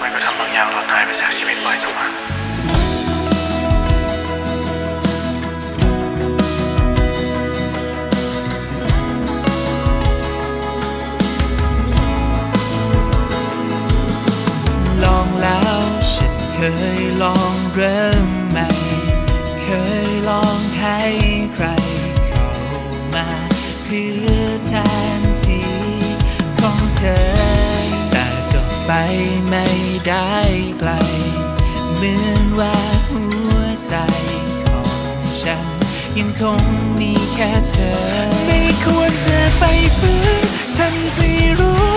ไม่ก็ทำบางอย่างหลอนหายไปจากชีวิตไปจังหวะลองแล้วฉันเคยลองเริ่มใหม่ เคยลองให้ใครเข้ามา เพื่อแทนที่ของเธอ ไปไม่ได้ไกล เหมือนว่าหัวใจของฉัน ยังคงมีแค่เธอ ไม่ควรจะไปฝืนทันที่รู้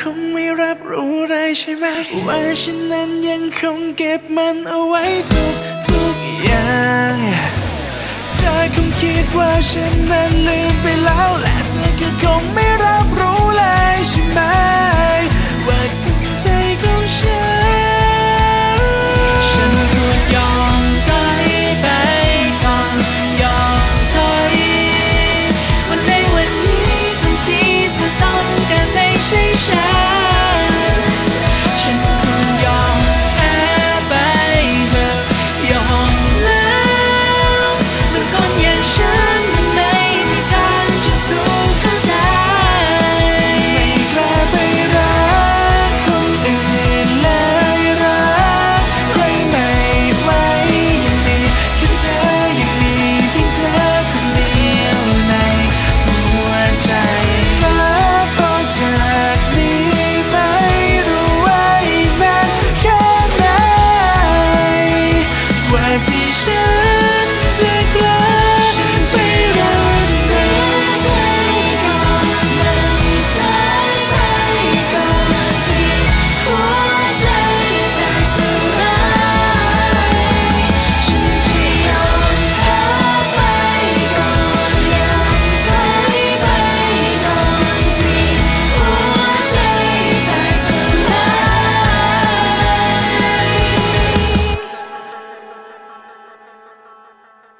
คงไม่รับรู้ได้ใช่ไหม ว่าฉันนั้นยังคงเก็บมันเอาไว้ทุกทุกอย่างเธอคงคิดว่าฉันนั้นลืมไปแล้วและเธอก็คงไม่